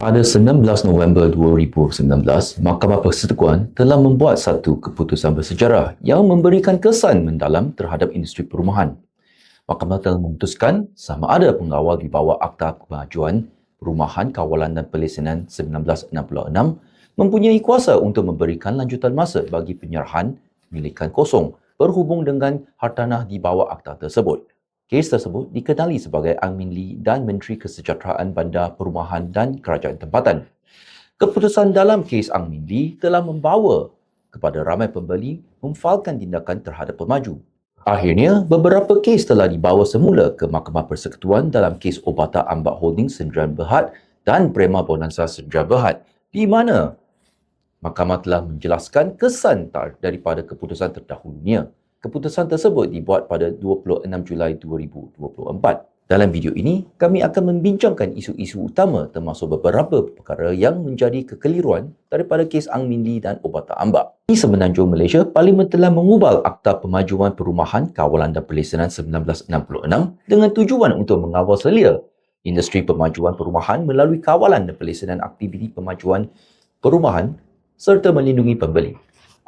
Pada 19 November 2019, Mahkamah Persekutuan telah membuat satu keputusan bersejarah yang memberikan kesan mendalam terhadap industri perumahan. Mahkamah telah memutuskan sama ada pengawal di bawah Akta Kemajuan Perumahan Kawalan dan Pelesenan 1966 mempunyai kuasa untuk memberikan lanjutan masa bagi penyerahan milikan kosong berhubung dengan hartanah di bawah akta tersebut. Kes tersebut dikenali sebagai Ang Min Lee dan Menteri Kesejahteraan Bandar Perumahan dan Kerajaan Tempatan. Keputusan dalam kes Ang Min Lee telah membawa kepada ramai pembeli memfalkan tindakan terhadap pemaju. Akhirnya, beberapa kes telah dibawa semula ke Mahkamah Persekutuan dalam kes Obata Ambak Holding Sendirian Berhad dan Prema Bonanza Sendirian Berhad di mana Mahkamah telah menjelaskan kesan daripada keputusan terdahulunya keputusan tersebut dibuat pada 26 Julai 2024. Dalam video ini, kami akan membincangkan isu-isu utama termasuk beberapa perkara yang menjadi kekeliruan daripada kes Ang Min Lee dan Obata Ambak. Di semenanjung Malaysia, Parlimen telah mengubal Akta Pemajuan Perumahan Kawalan dan Pelesenan 1966 dengan tujuan untuk mengawal selia industri pemajuan perumahan melalui kawalan dan pelesenan aktiviti pemajuan perumahan serta melindungi pembeli.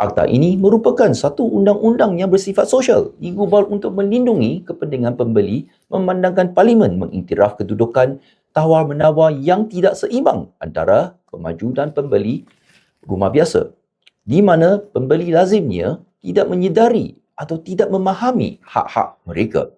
Akta ini merupakan satu undang-undang yang bersifat sosial digubal untuk melindungi kepentingan pembeli memandangkan parlimen mengiktiraf kedudukan tawar-menawar yang tidak seimbang antara pemaju dan pembeli rumah biasa di mana pembeli lazimnya tidak menyedari atau tidak memahami hak-hak mereka.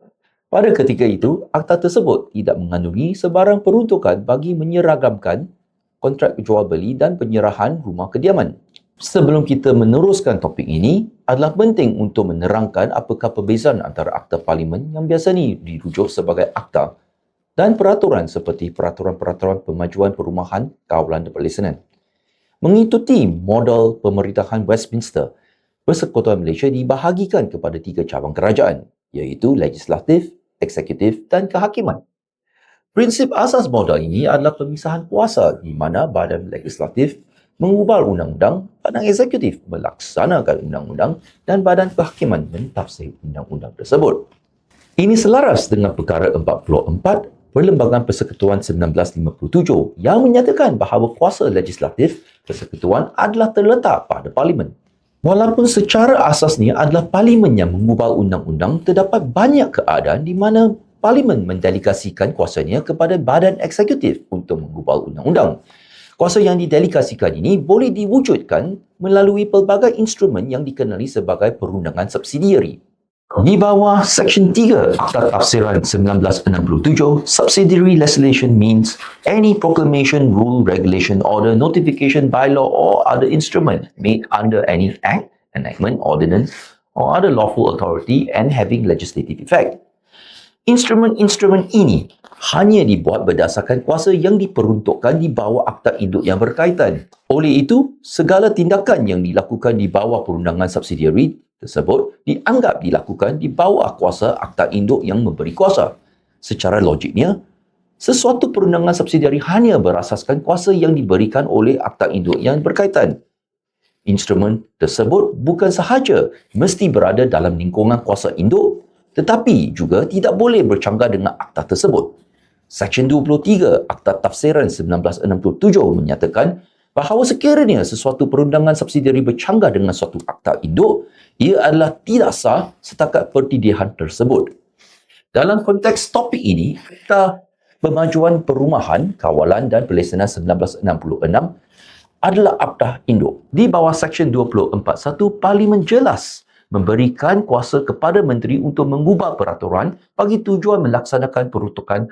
Pada ketika itu, akta tersebut tidak mengandungi sebarang peruntukan bagi menyeragamkan kontrak jual beli dan penyerahan rumah kediaman sebelum kita meneruskan topik ini adalah penting untuk menerangkan apakah perbezaan antara akta parlimen yang biasa ni dirujuk sebagai akta dan peraturan seperti peraturan-peraturan pemajuan perumahan kawalan dan perlesenan. Mengikuti model pemerintahan Westminster, Persekutuan Malaysia dibahagikan kepada tiga cabang kerajaan iaitu legislatif, eksekutif dan kehakiman. Prinsip asas model ini adalah pemisahan kuasa di mana badan legislatif mengubah undang-undang, badan eksekutif melaksanakan undang-undang dan badan kehakiman mentafsir undang-undang tersebut. Ini selaras dengan perkara 44 Perlembagaan Persekutuan 1957 yang menyatakan bahawa kuasa legislatif persekutuan adalah terletak pada parlimen. Walaupun secara asasnya adalah parlimen yang mengubah undang-undang, terdapat banyak keadaan di mana parlimen mendelegasikan kuasanya kepada badan eksekutif untuk mengubah undang-undang. Kuasa yang didelegasikan ini boleh diwujudkan melalui pelbagai instrumen yang dikenali sebagai perundangan subsidiari. Di bawah Seksyen 3 Akta Tafsiran 1967, Subsidiary Legislation means any proclamation, rule, regulation, order, notification, bylaw or other instrument made under any act, enactment, ordinance or other lawful authority and having legislative effect. Instrumen-instrumen ini hanya dibuat berdasarkan kuasa yang diperuntukkan di bawah akta induk yang berkaitan. Oleh itu, segala tindakan yang dilakukan di bawah perundangan subsidiari tersebut dianggap dilakukan di bawah kuasa akta induk yang memberi kuasa. Secara logiknya, sesuatu perundangan subsidiari hanya berasaskan kuasa yang diberikan oleh akta induk yang berkaitan. Instrumen tersebut bukan sahaja mesti berada dalam lingkungan kuasa induk tetapi juga tidak boleh bercanggah dengan akta tersebut. Seksyen 23 Akta Tafsiran 1967 menyatakan bahawa sekiranya sesuatu perundangan subsidiari bercanggah dengan suatu akta induk, ia adalah tidak sah setakat pertidihan tersebut. Dalam konteks topik ini, Akta Pemajuan Perumahan, Kawalan dan Pelesenan 1966 adalah akta induk. Di bawah Seksyen 24.1, Parlimen jelas memberikan kuasa kepada menteri untuk mengubah peraturan bagi tujuan melaksanakan peruntukan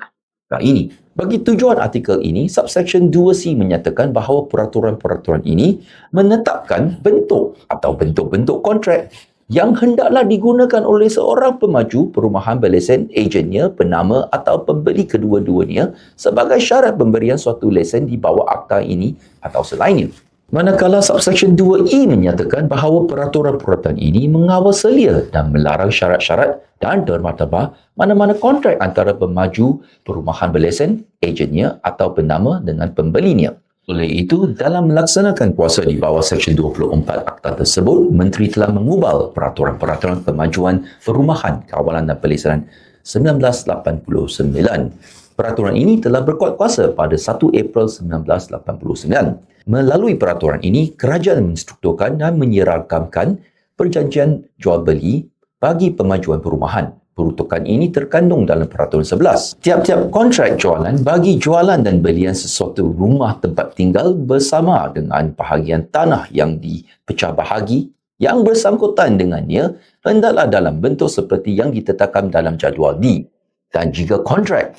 ini. Bagi tujuan artikel ini, subsection 2C menyatakan bahawa peraturan-peraturan ini menetapkan bentuk atau bentuk-bentuk kontrak yang hendaklah digunakan oleh seorang pemaju perumahan berlesen, ejennya, penama atau pembeli kedua-duanya sebagai syarat pemberian suatu lesen di bawah akta ini atau selainnya. Manakala subsection 2E menyatakan bahawa peraturan-peraturan ini mengawal selia dan melarang syarat-syarat dan dermataba mana-mana kontrak antara pemaju perumahan berlesen, ejennya atau penama dengan pembelinya. Oleh itu, dalam melaksanakan kuasa di bawah Seksyen 24 Akta tersebut, Menteri telah mengubal peraturan-peraturan pemajuan perumahan kawalan dan peleseran 1989 Peraturan ini telah berkuat kuasa pada 1 April 1989. Melalui peraturan ini, kerajaan menstrukturkan dan menyeragamkan perjanjian jual beli bagi pemajuan perumahan. Peruntukan ini terkandung dalam peraturan 11. Tiap-tiap kontrak jualan bagi jualan dan belian sesuatu rumah tempat tinggal bersama dengan bahagian tanah yang dipecah bahagi yang bersangkutan dengannya hendaklah dalam bentuk seperti yang ditetapkan dalam jadual D. Dan jika kontrak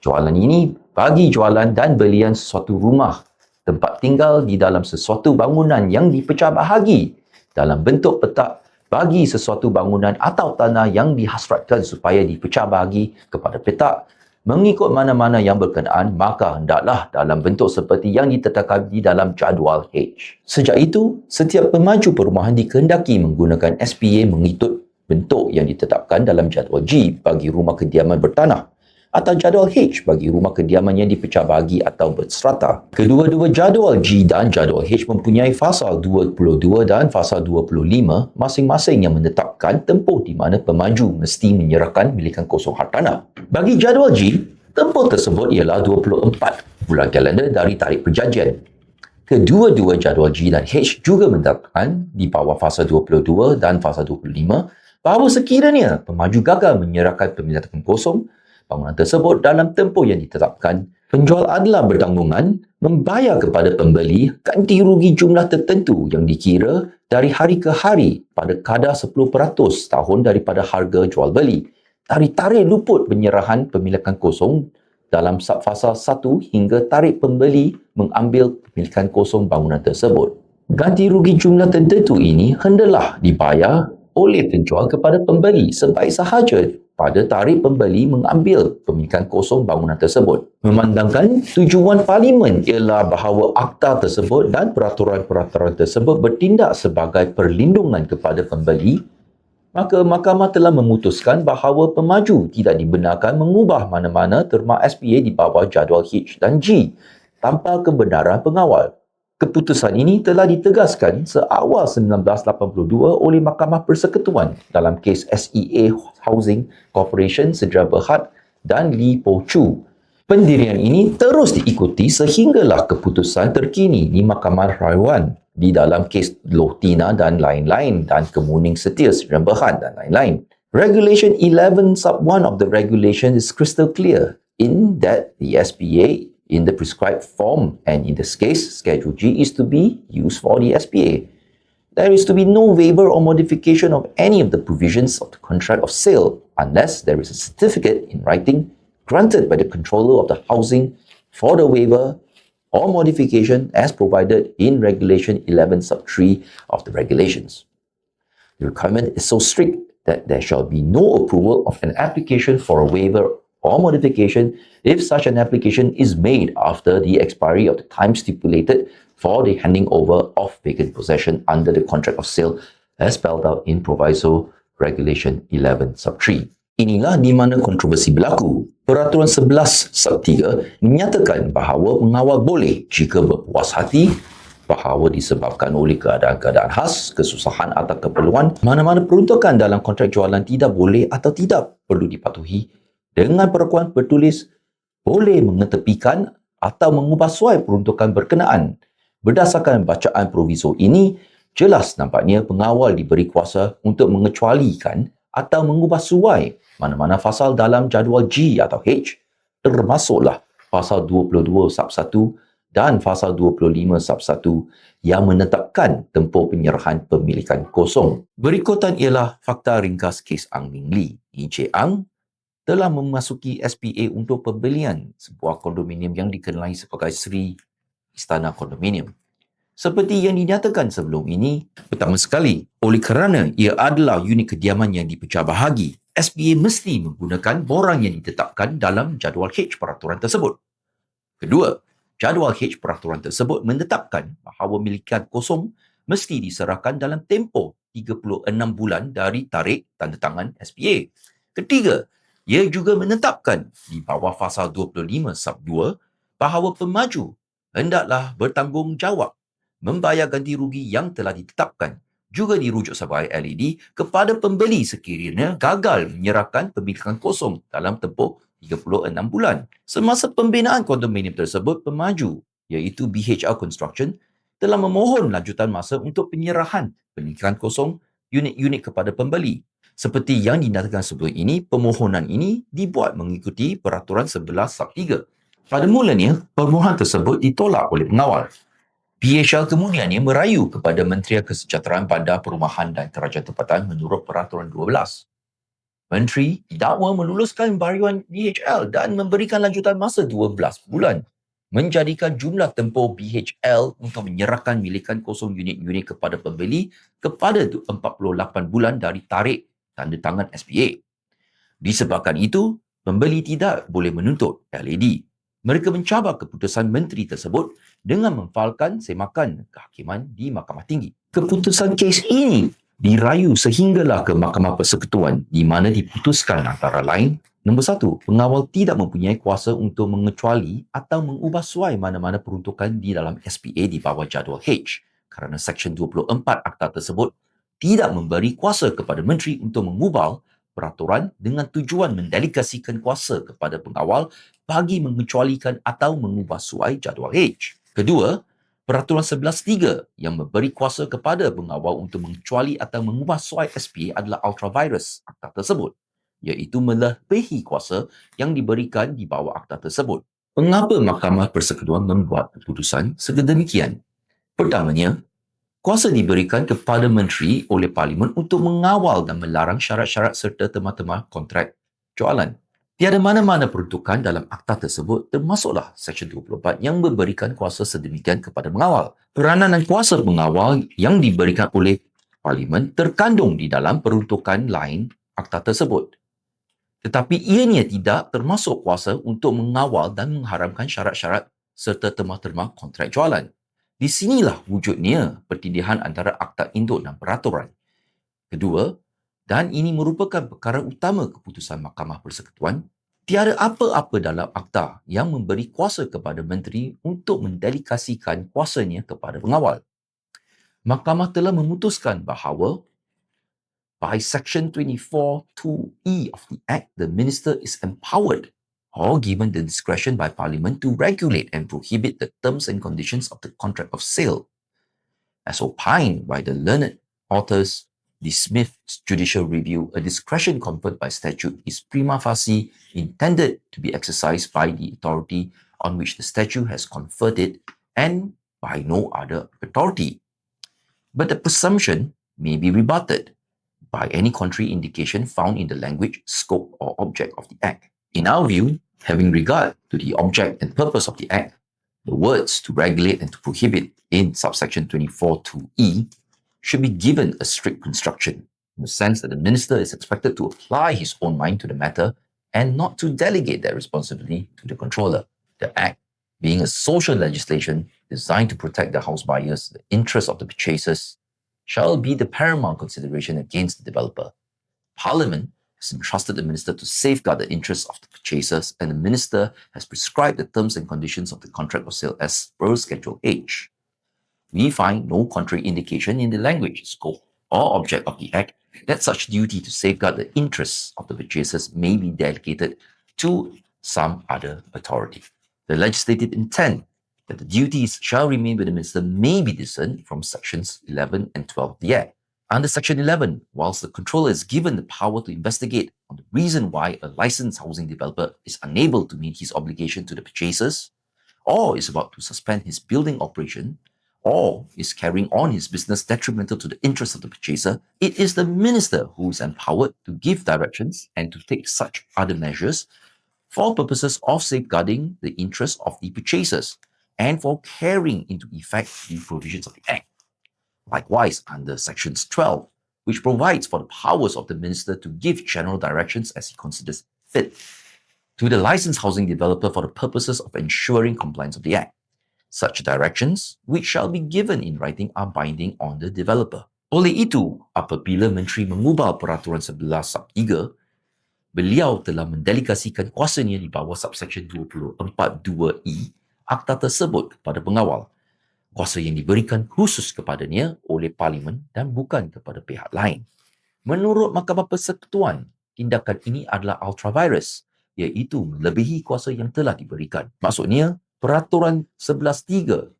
Jualan ini bagi jualan dan belian sesuatu rumah, tempat tinggal di dalam sesuatu bangunan yang dipecah bahagi. Dalam bentuk petak bagi sesuatu bangunan atau tanah yang dihasratkan supaya dipecah bahagi kepada petak. Mengikut mana-mana yang berkenaan maka hendaklah dalam bentuk seperti yang ditetapkan di dalam jadual H. Sejak itu, setiap pemaju perumahan dikehendaki menggunakan SPA mengikut bentuk yang ditetapkan dalam jadual G bagi rumah kediaman bertanah atau jadual H bagi rumah kediaman yang dipecah bahagi atau berserata. Kedua-dua jadual G dan jadual H mempunyai fasal 22 dan fasal 25 masing-masing yang menetapkan tempoh di mana pemaju mesti menyerahkan milikan kosong hartanah. Bagi jadual G, tempoh tersebut ialah 24 bulan kalender dari tarikh perjanjian. Kedua-dua jadual G dan H juga menetapkan di bawah fasa 22 dan fasa 25 bahawa sekiranya pemaju gagal menyerahkan pemilikan kosong bangunan tersebut dalam tempoh yang ditetapkan, penjual adalah bertanggungan membayar kepada pembeli ganti rugi jumlah tertentu yang dikira dari hari ke hari pada kadar 10% tahun daripada harga jual beli. Dari tarikh luput penyerahan pemilikan kosong dalam fasa 1 hingga tarikh pembeli mengambil pemilikan kosong bangunan tersebut. Ganti rugi jumlah tertentu ini hendalah dibayar oleh penjual kepada pembeli sebaik sahaja pada tarikh pembeli mengambil pemilikan kosong bangunan tersebut. Memandangkan tujuan parlimen ialah bahawa akta tersebut dan peraturan-peraturan tersebut bertindak sebagai perlindungan kepada pembeli, maka mahkamah telah memutuskan bahawa pemaju tidak dibenarkan mengubah mana-mana terma SPA di bawah jadual H dan G tanpa kebenaran pengawal. Keputusan ini telah ditegaskan seawal 1982 oleh Mahkamah Persekutuan dalam kes SEA Housing Corporation Sedra Berhad dan Li Po Chu. Pendirian ini terus diikuti sehinggalah keputusan terkini di Mahkamah Rayuan di dalam kes Lohtina dan lain-lain dan Kemuning Setia Sedra Berhad dan lain-lain. Regulation 11 sub 1 of the regulation is crystal clear in that the SPA in the prescribed form, and in this case, Schedule G is to be used for the SPA. There is to be no waiver or modification of any of the provisions of the contract of sale unless there is a certificate in writing granted by the controller of the housing for the waiver or modification as provided in Regulation 11 sub 3 of the regulations. The requirement is so strict that there shall be no approval of an application for a waiver or modification if such an application is made after the expiry of the time stipulated for the handing over of vacant possession under the contract of sale as spelled out in Proviso Regulation 11 sub 3. Inilah di mana kontroversi berlaku. Peraturan 11 sub 3 menyatakan bahawa pengawal boleh jika berpuas hati bahawa disebabkan oleh keadaan-keadaan khas, kesusahan atau keperluan, mana-mana peruntukan dalam kontrak jualan tidak boleh atau tidak perlu dipatuhi dengan perlakuan bertulis boleh mengetepikan atau mengubah suai peruntukan berkenaan. Berdasarkan bacaan proviso ini, jelas nampaknya pengawal diberi kuasa untuk mengecualikan atau mengubah suai mana-mana fasal dalam jadual G atau H termasuklah fasal 22 sub 1 dan fasal 25 sub 1 yang menetapkan tempoh penyerahan pemilikan kosong. Berikutan ialah fakta ringkas kes Ang Ming Lee. Encik Ang telah memasuki SPA untuk pembelian sebuah kondominium yang dikenali sebagai Sri Istana Kondominium. Seperti yang dinyatakan sebelum ini, pertama sekali, oleh kerana ia adalah unit kediaman yang dipecah bahagi, SPA mesti menggunakan borang yang ditetapkan dalam jadual H peraturan tersebut. Kedua, jadual H peraturan tersebut menetapkan bahawa milikan kosong mesti diserahkan dalam tempoh 36 bulan dari tarikh tanda tangan SPA. Ketiga, ia juga menetapkan di bawah fasal 25 sub 2 bahawa pemaju hendaklah bertanggungjawab membayar ganti rugi yang telah ditetapkan juga dirujuk sebagai LED kepada pembeli sekiranya gagal menyerahkan pemilikan kosong dalam tempoh 36 bulan. Semasa pembinaan kondominium tersebut, pemaju iaitu BHL Construction telah memohon lanjutan masa untuk penyerahan peningkatan kosong unit-unit kepada pembeli. Seperti yang dinyatakan sebelum ini, permohonan ini dibuat mengikuti peraturan 11 sub 3. Pada mulanya, permohonan tersebut ditolak oleh pengawal. PHL kemudiannya merayu kepada Menteri Kesejahteraan pada Perumahan dan Kerajaan Tempatan menurut peraturan 12. Menteri didakwa meluluskan baryuan DHL dan memberikan lanjutan masa 12 bulan menjadikan jumlah tempoh BHL untuk menyerahkan milikan kosong unit-unit kepada pembeli kepada 48 bulan dari tarikh tanda tangan SPA. Disebabkan itu, pembeli tidak boleh menuntut LED. Mereka mencabar keputusan menteri tersebut dengan memfalkan semakan kehakiman di Mahkamah Tinggi. Keputusan kes ini dirayu sehinggalah ke Mahkamah Persekutuan di mana diputuskan antara lain Nombor satu, pengawal tidak mempunyai kuasa untuk mengecuali atau mengubah suai mana-mana peruntukan di dalam SPA di bawah jadual H kerana Seksyen 24 Akta tersebut tidak memberi kuasa kepada menteri untuk mengubah peraturan dengan tujuan mendelegasikan kuasa kepada pengawal bagi mengecualikan atau mengubah suai jadual H. Kedua, Peraturan 11.3 yang memberi kuasa kepada pengawal untuk mengecuali atau mengubah suai SPA adalah ultra-virus akta tersebut iaitu melebihi kuasa yang diberikan di bawah akta tersebut. Mengapa Mahkamah Persekutuan membuat keputusan sedemikian? Pertamanya, kuasa diberikan kepada menteri oleh parlimen untuk mengawal dan melarang syarat-syarat serta tema-tema kontrak jualan. Tiada mana-mana peruntukan dalam akta tersebut termasuklah Seksyen 24 yang memberikan kuasa sedemikian kepada mengawal. Peranan dan kuasa mengawal yang diberikan oleh parlimen terkandung di dalam peruntukan lain akta tersebut tetapi ianya tidak termasuk kuasa untuk mengawal dan mengharamkan syarat-syarat serta terma-terma kontrak jualan. Di sinilah wujudnya pertindihan antara akta induk dan peraturan. Kedua, dan ini merupakan perkara utama keputusan Mahkamah Persekutuan, tiada apa-apa dalam akta yang memberi kuasa kepada menteri untuk mendelegasikan kuasanya kepada pengawal. Mahkamah telah memutuskan bahawa by Section 24.2e of the Act, the Minister is empowered or given the discretion by Parliament to regulate and prohibit the terms and conditions of the contract of sale. As opined by the learned authors, the Smith's judicial review, a discretion conferred by statute is prima facie intended to be exercised by the authority on which the statute has conferred it and by no other authority. But the presumption may be rebutted by any contrary indication found in the language, scope, or object of the Act. In our view, having regard to the object and purpose of the Act, the words to regulate and to prohibit in subsection 24.2e should be given a strict construction in the sense that the minister is expected to apply his own mind to the matter and not to delegate that responsibility to the controller. The Act, being a social legislation designed to protect the house buyers, the interests of the purchasers, shall be the paramount consideration against the developer. Parliament has entrusted the minister to safeguard the interests of the purchasers, and the minister has prescribed the terms and conditions of the contract of sale as per Schedule H. We find no contrary indication in the language, scope, or object of the Act that such duty to safeguard the interests of the purchasers may be delegated to some other authority. The legislative intent that the duties shall remain with the minister may be discerned from sections 11 and 12 of the Act. Under Section 11, whilst the controller is given the power to investigate on the reason why a licensed housing developer is unable to meet his obligation to the purchasers, or is about to suspend his building operation, or is carrying on his business detrimental to the interests of the purchaser, it is the minister who is empowered to give directions and to take such other measures for purposes of safeguarding the interests of the purchasers and for carrying into effect the provisions of the Act. Likewise, under Sections 12, which provides for the powers of the minister to give general directions as he considers fit to the licensed housing developer for the purposes of ensuring compliance of the Act. Such directions, which shall be given in writing, are binding on the developer. Oleh itu, apabila Menteri mengubah Peraturan 11 Sub 3, beliau telah mendelegasikan kuasanya di bawah subsection 24.2e akta tersebut kepada pengawal. Kuasa yang diberikan khusus kepadanya oleh parlimen dan bukan kepada pihak lain. Menurut Mahkamah Persekutuan, tindakan ini adalah ultra-virus iaitu melebihi kuasa yang telah diberikan. Maksudnya, peraturan 11.3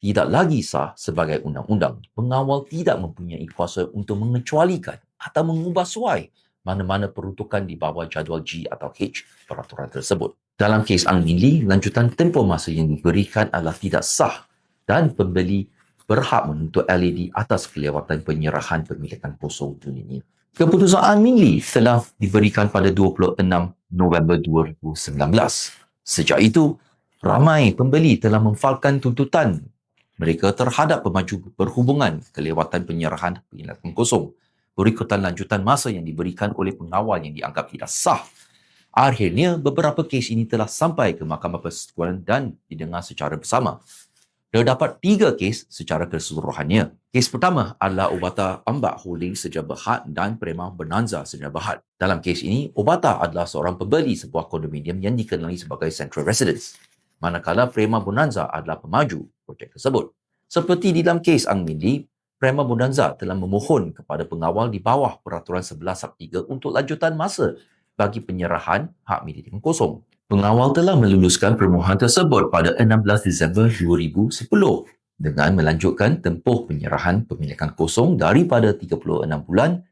tidak lagi sah sebagai undang-undang. Pengawal tidak mempunyai kuasa untuk mengecualikan atau mengubah suai mana-mana peruntukan di bawah jadual G atau H peraturan tersebut. Dalam kes Ang Min Lee, lanjutan tempoh masa yang diberikan adalah tidak sah dan pembeli berhak menuntut LED atas kelewatan penyerahan pemilikan kosong unitnya. Keputusan Lee telah diberikan pada 26 November 2019. Sejak itu, ramai pembeli telah memfalkan tuntutan mereka terhadap pemaju berhubungan kelewatan penyerahan penginapan kosong berikutan lanjutan masa yang diberikan oleh pengawal yang dianggap tidak sah. Akhirnya, beberapa kes ini telah sampai ke Mahkamah Persekutuan dan didengar secara bersama. Terdapat tiga kes secara keseluruhannya. Kes pertama adalah Obata Ambak Holding Sejarah Berhad dan Prema Bonanza Sejarah Berhad. Dalam kes ini, Obata adalah seorang pembeli sebuah kondominium yang dikenali sebagai Central Residence. Manakala Prema Bonanza adalah pemaju projek tersebut. Seperti di dalam kes Ang Min Lee, Prema Bonanza telah memohon kepada pengawal di bawah Peraturan 11 Sab 3 untuk lanjutan masa bagi penyerahan hak milik kosong. Pengawal telah meluluskan permohonan tersebut pada 16 Disember 2010 dengan melanjutkan tempoh penyerahan pemilikan kosong daripada 36 bulan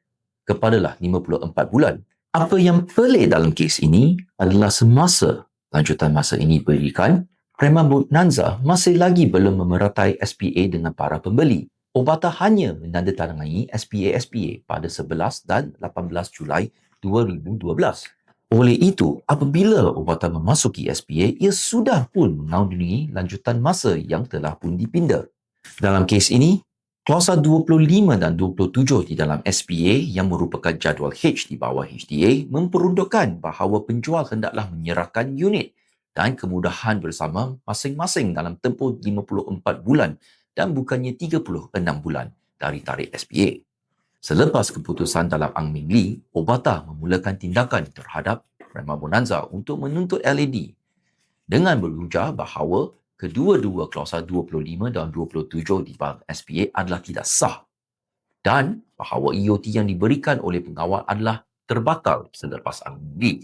kepada 54 bulan. Apa yang pelik dalam kes ini adalah semasa lanjutan masa ini berikan, Prema Bonanza masih lagi belum memeratai SPA dengan para pembeli. Obata hanya menandatangani SPA-SPA pada 11 dan 18 Julai 2012. Oleh itu, apabila Obata memasuki SPA, ia sudah pun mengaudini lanjutan masa yang telah pun dipinda. Dalam kes ini, klausa 25 dan 27 di dalam SPA yang merupakan jadual H di bawah HDA memperuntukkan bahawa penjual hendaklah menyerahkan unit dan kemudahan bersama masing-masing dalam tempoh 54 bulan dan bukannya 36 bulan dari tarikh SPA. Selepas keputusan dalam Ang Ming Lee, Obata memulakan tindakan terhadap Prima Bonanza untuk menuntut LED dengan berujar bahawa kedua-dua klausa 25 dan 27 di dalam SPA adalah tidak sah dan bahawa EOT yang diberikan oleh pengawal adalah terbakar selepas Ang Ming Lee.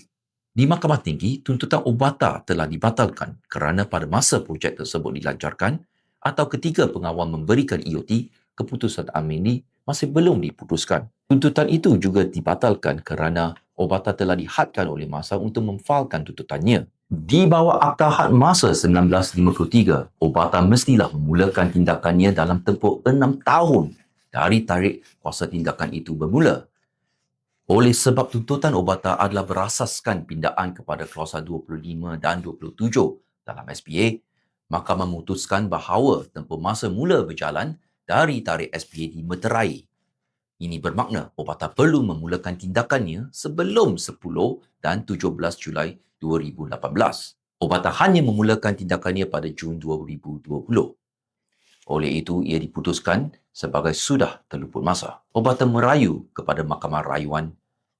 Di Mahkamah Tinggi, tuntutan Obata telah dibatalkan kerana pada masa projek tersebut dilancarkan atau ketika pengawal memberikan EOT, keputusan Amini masih belum diputuskan. Tuntutan itu juga dibatalkan kerana Obata telah dihadkan oleh masa untuk memfalkan tuntutannya. Di bawah Akta Had Masa 1953, Obata mestilah memulakan tindakannya dalam tempoh enam tahun dari tarikh kuasa tindakan itu bermula. Oleh sebab tuntutan Obata adalah berasaskan pindaan kepada klausa 25 dan 27 dalam SPA, maka memutuskan bahawa tempoh masa mula berjalan dari tarikh SPA dimeterai. Ini bermakna Obata perlu memulakan tindakannya sebelum 10 dan 17 Julai 2018. Obata hanya memulakan tindakannya pada Jun 2020. Oleh itu, ia diputuskan sebagai sudah terluput masa. Obatan merayu kepada Mahkamah Rayuan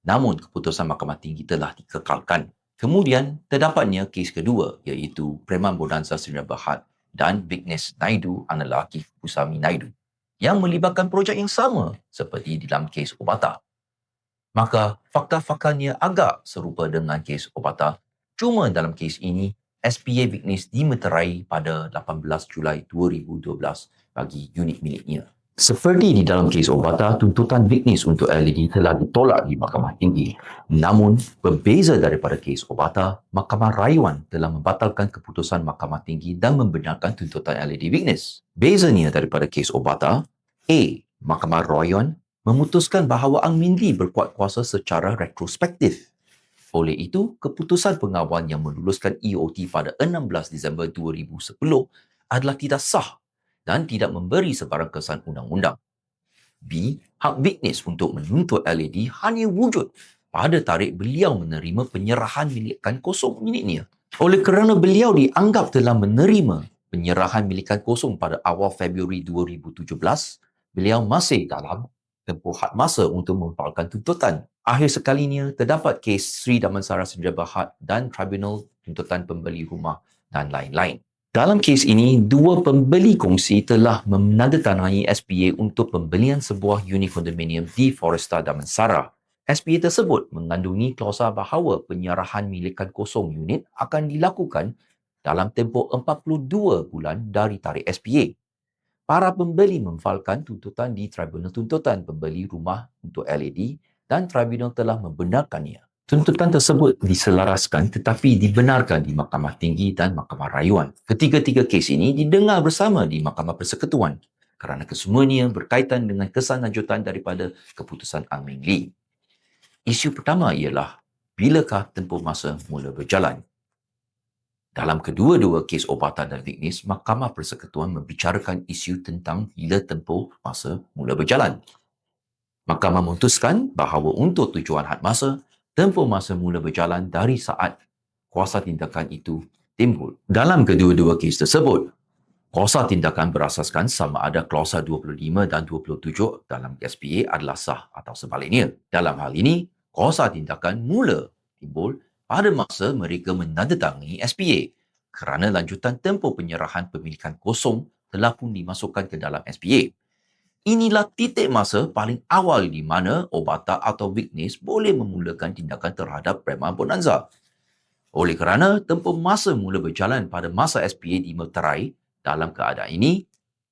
namun keputusan Mahkamah Tinggi telah dikekalkan. Kemudian, terdapatnya kes kedua iaitu Preman Bonanza Sri Berhad dan Vignesh Naidu Analaki Usami Naidu yang melibatkan projek yang sama seperti dalam kes Obata. Maka fakta-faktanya agak serupa dengan kes Obata. Cuma dalam kes ini, SPA Vignesh dimeterai pada 18 Julai 2012 bagi unit miliknya. Seperti di dalam kes Obata, tuntutan Vignesh untuk LED telah ditolak di Mahkamah Tinggi. Namun, berbeza daripada kes Obata, Mahkamah Rayuan telah membatalkan keputusan Mahkamah Tinggi dan membenarkan tuntutan LED Vignesh. Bezanya daripada kes Obata, A. Mahkamah Rayuan memutuskan bahawa Ang Min Lee berkuat kuasa secara retrospektif. Oleh itu, keputusan pengawal yang meluluskan EOT pada 16 Disember 2010 adalah tidak sah dan tidak memberi sebarang kesan undang-undang. B. Hak Vignesh untuk menuntut LED hanya wujud pada tarikh beliau menerima penyerahan milikan kosong miliknya. Oleh kerana beliau dianggap telah menerima penyerahan milikan kosong pada awal Februari 2017, beliau masih dalam tempoh had masa untuk memfalkan tuntutan. Akhir sekalinya, terdapat kes Sri Damansara Sendiri Berhad dan Tribunal Tuntutan Pembeli Rumah dan lain-lain. Dalam kes ini, dua pembeli kongsi telah menandatangani SPA untuk pembelian sebuah unit kondominium di Foresta Damansara SPA tersebut mengandungi klausa bahawa penyerahan milikan kosong unit akan dilakukan dalam tempoh 42 bulan dari tarikh SPA. Para pembeli memfalkan tuntutan di Tribunal Tuntutan Pembeli Rumah untuk LED dan tribunal telah membenarkannya. Tuntutan tersebut diselaraskan tetapi dibenarkan di Mahkamah Tinggi dan Mahkamah Rayuan. Ketiga-tiga kes ini didengar bersama di Mahkamah Persekutuan kerana kesemuanya berkaitan dengan kesan lanjutan daripada keputusan Ang Ming Lee. Isu pertama ialah bilakah tempoh masa mula berjalan. Dalam kedua-dua kes obatan dan vignis, Mahkamah Persekutuan membicarakan isu tentang bila tempoh masa mula berjalan. Mahkamah memutuskan bahawa untuk tujuan had masa, tempoh masa mula berjalan dari saat kuasa tindakan itu timbul. Dalam kedua-dua kes tersebut, kuasa tindakan berasaskan sama ada klausa 25 dan 27 dalam SPA adalah sah atau sebaliknya. Dalam hal ini, kuasa tindakan mula timbul pada masa mereka menandatangani SPA kerana lanjutan tempoh penyerahan pemilikan kosong telah pun dimasukkan ke dalam SPA. Inilah titik masa paling awal di mana Obata atau Witness boleh memulakan tindakan terhadap Prema Bonanza. Oleh kerana tempoh masa mula berjalan pada masa SPA di Meterai, dalam keadaan ini,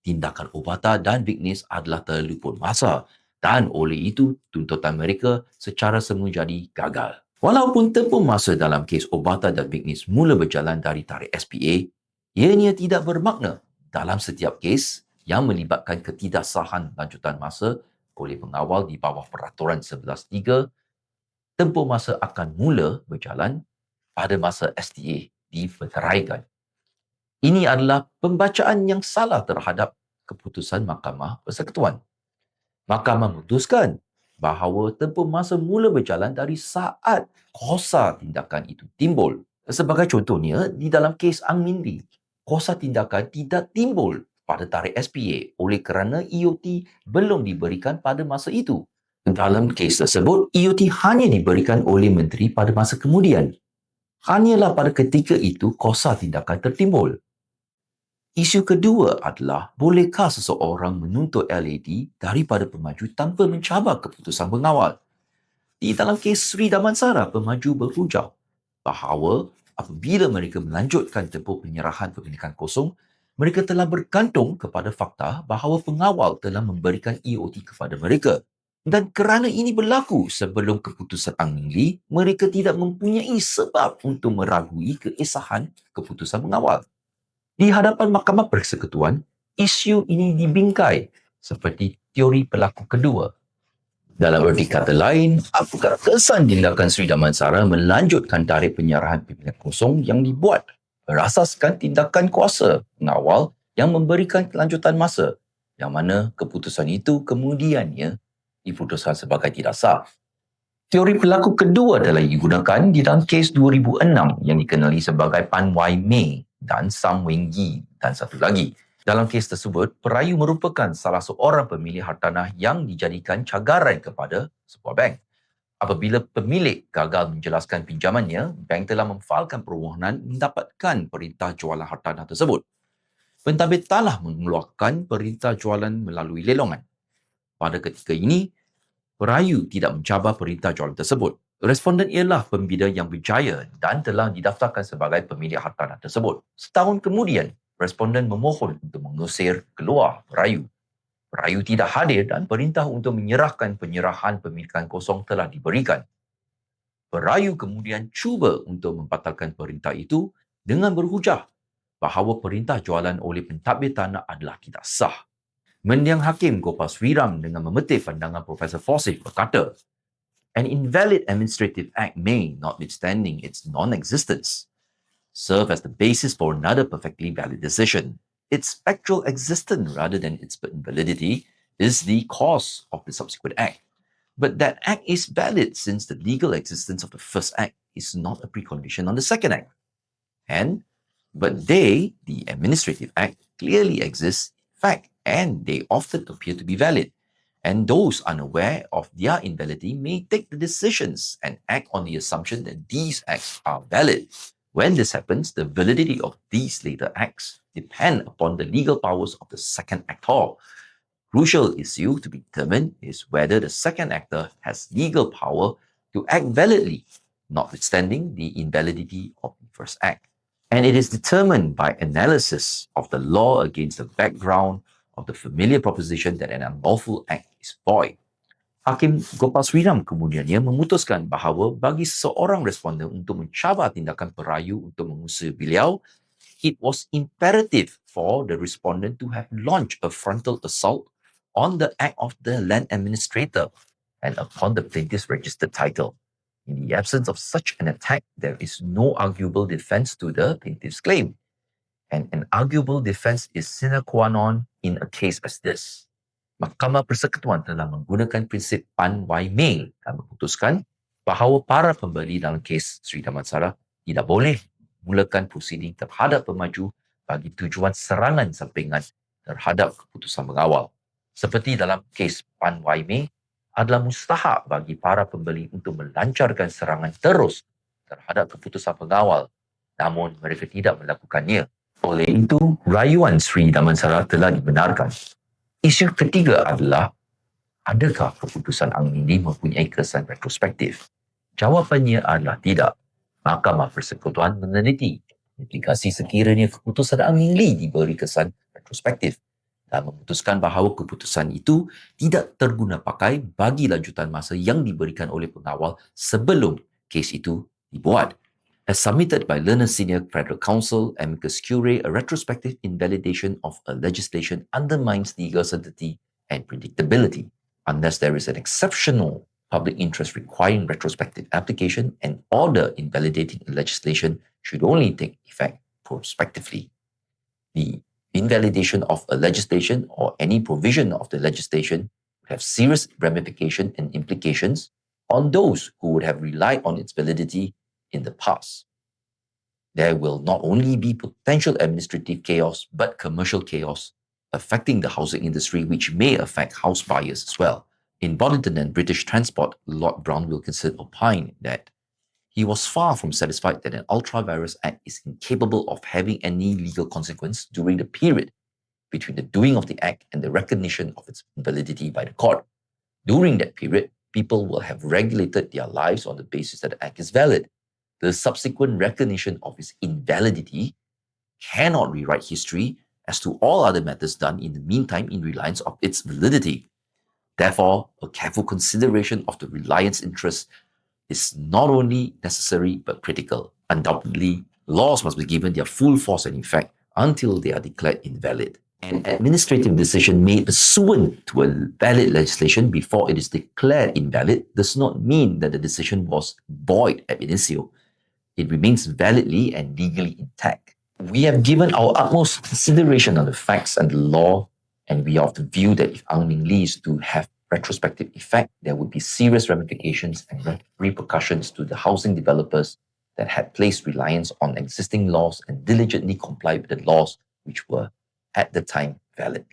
tindakan Obata dan Witness adalah terluput masa dan oleh itu tuntutan mereka secara semua jadi gagal. Walaupun tempoh masa dalam kes Obata dan Vignis mula berjalan dari tarikh SPA, ianya tidak bermakna dalam setiap kes yang melibatkan ketidaksahan lanjutan masa oleh pengawal di bawah peraturan 11.3, tempoh masa akan mula berjalan pada masa STA dibenaraikan. Ini adalah pembacaan yang salah terhadap keputusan Mahkamah Persekutuan. Mahkamah memutuskan bahawa tempoh masa mula berjalan dari saat kuasa tindakan itu timbul. Sebagai contohnya, di dalam kes Ang Min Lee, kuasa tindakan tidak timbul pada tarikh SPA oleh kerana EOT belum diberikan pada masa itu. Dalam kes tersebut, EOT hanya diberikan oleh menteri pada masa kemudian. Hanyalah pada ketika itu kuasa tindakan tertimbul. Isu kedua adalah bolehkah seseorang menuntut LAD daripada pemaju tanpa mencabar keputusan pengawal? Di dalam kes Sri Damansara, pemaju berhujah bahawa apabila mereka melanjutkan tempoh penyerahan pemilikan kosong, mereka telah bergantung kepada fakta bahawa pengawal telah memberikan EOT kepada mereka. Dan kerana ini berlaku sebelum keputusan Ang Ming Lee, mereka tidak mempunyai sebab untuk meragui keesahan keputusan pengawal. Di hadapan Mahkamah Persekutuan, isu ini dibingkai seperti teori pelaku kedua. Dalam erti kata lain, apakah kesan tindakan Sri Damansara melanjutkan tarikh penyerahan pimpinan kosong yang dibuat berasaskan tindakan kuasa pengawal yang memberikan kelanjutan masa yang mana keputusan itu kemudiannya diputuskan sebagai tidak sah. Teori pelaku kedua adalah digunakan di dalam kes 2006 yang dikenali sebagai Pan Wai Mei dan Sam Wing Yi dan satu lagi. Dalam kes tersebut, perayu merupakan salah seorang pemilik hartanah yang dijadikan cagaran kepada sebuah bank. Apabila pemilik gagal menjelaskan pinjamannya, bank telah memfalkan permohonan mendapatkan perintah jualan hartanah tersebut. Pentadbir telah mengeluarkan perintah jualan melalui lelongan. Pada ketika ini, perayu tidak mencabar perintah jualan tersebut. Responden ialah pembida yang berjaya dan telah didaftarkan sebagai pemilik hartanah tersebut. Setahun kemudian, responden memohon untuk mengusir keluar perayu. Perayu tidak hadir dan perintah untuk menyerahkan penyerahan pemilikan kosong telah diberikan. Perayu kemudian cuba untuk membatalkan perintah itu dengan berhujah bahawa perintah jualan oleh pentadbir tanah adalah tidak sah. Mendiang Hakim Gopal Sriram dengan memetik pandangan Profesor Fosif berkata, An invalid administrative act may, notwithstanding its non existence, serve as the basis for another perfectly valid decision. Its spectral existence rather than its validity is the cause of the subsequent act. But that act is valid since the legal existence of the first act is not a precondition on the second act. And, but they, the administrative act, clearly exist in fact and they often appear to be valid and those unaware of their invalidity may take the decisions and act on the assumption that these acts are valid. When this happens, the validity of these later acts depend upon the legal powers of the second actor. crucial issue to be determined is whether the second actor has legal power to act validly, notwithstanding the invalidity of the first act. And it is determined by analysis of the law against the background of the familiar proposition that an unlawful act is void. Hakim Gopal Sriram kemudiannya memutuskan bahawa bagi seorang responden untuk mencabar tindakan perayu untuk mengusir beliau, it was imperative for the respondent to have launched a frontal assault on the act of the land administrator and upon the plaintiff's registered title. In the absence of such an attack, there is no arguable defense to the plaintiff's claim. And an arguable defense is sine qua non in a case as this. Mahkamah Persekutuan telah menggunakan prinsip Pan Wai Mei dan memutuskan bahawa para pembeli dalam kes Sri Damansara tidak boleh mulakan prosiding terhadap pemaju bagi tujuan serangan sampingan terhadap keputusan mengawal. Seperti dalam kes Pan Wai Mei, adalah mustahak bagi para pembeli untuk melancarkan serangan terus terhadap keputusan pengawal namun mereka tidak melakukannya. Oleh itu, rayuan Sri Damansara telah dibenarkan. Isu ketiga adalah adakah keputusan Ang Mindi mempunyai kesan retrospektif? Jawapannya adalah tidak. Mahkamah Persekutuan meneliti implikasi sekiranya keputusan Ang Mindi diberi kesan retrospektif dan memutuskan bahawa keputusan itu tidak terguna pakai bagi lanjutan masa yang diberikan oleh pengawal sebelum kes itu dibuat. As submitted by Learner Senior Federal Council, amicus curiae, a retrospective invalidation of a legislation undermines legal certainty and predictability. Unless there is an exceptional public interest requiring retrospective application, an order invalidating legislation should only take effect prospectively. The invalidation of a legislation or any provision of the legislation would have serious ramifications and implications on those who would have relied on its validity in the past. There will not only be potential administrative chaos, but commercial chaos affecting the housing industry, which may affect house buyers as well. In Boddington and British Transport, Lord Brown Wilkinson opined that he was far from satisfied that an ultra act is incapable of having any legal consequence during the period between the doing of the act and the recognition of its validity by the court. During that period, people will have regulated their lives on the basis that the act is valid the subsequent recognition of its invalidity cannot rewrite history as to all other matters done in the meantime in reliance of its validity. Therefore, a careful consideration of the reliance interest is not only necessary but critical. Undoubtedly, laws must be given their full force and effect until they are declared invalid. An administrative decision made pursuant to a valid legislation before it is declared invalid does not mean that the decision was void ab initio it remains validly and legally intact. We have given our utmost consideration on the facts and the law, and we are of the view that if Ang Ming Lee is to have retrospective effect, there would be serious ramifications and repercussions to the housing developers that had placed reliance on existing laws and diligently complied with the laws which were at the time valid.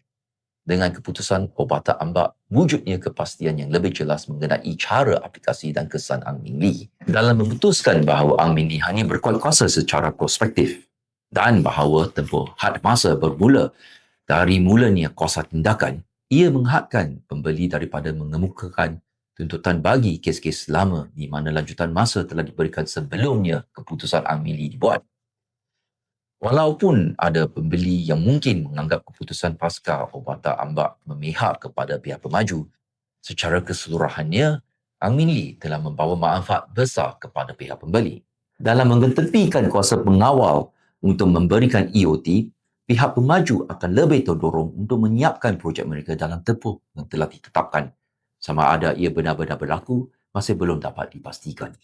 Dengan keputusan Obata Ambak wujudnya kepastian yang lebih jelas mengenai cara aplikasi dan kesan Ang Ming Lee. Dalam memutuskan bahawa Ang Ming Lee hanya berkuat kuasa secara prospektif dan bahawa tempoh had masa bermula dari mulanya kuasa tindakan ia menghadkan pembeli daripada mengemukakan tuntutan bagi kes-kes lama di mana lanjutan masa telah diberikan sebelumnya keputusan Ang Ming Lee dibuat Walaupun ada pembeli yang mungkin menganggap keputusan pasca Obata Ambak memihak kepada pihak pemaju, secara keseluruhannya, Ang Min Lee telah membawa manfaat besar kepada pihak pembeli. Dalam mengetepikan kuasa pengawal untuk memberikan EOT, pihak pemaju akan lebih terdorong untuk menyiapkan projek mereka dalam tempoh yang telah ditetapkan. Sama ada ia benar-benar berlaku, masih belum dapat dipastikan.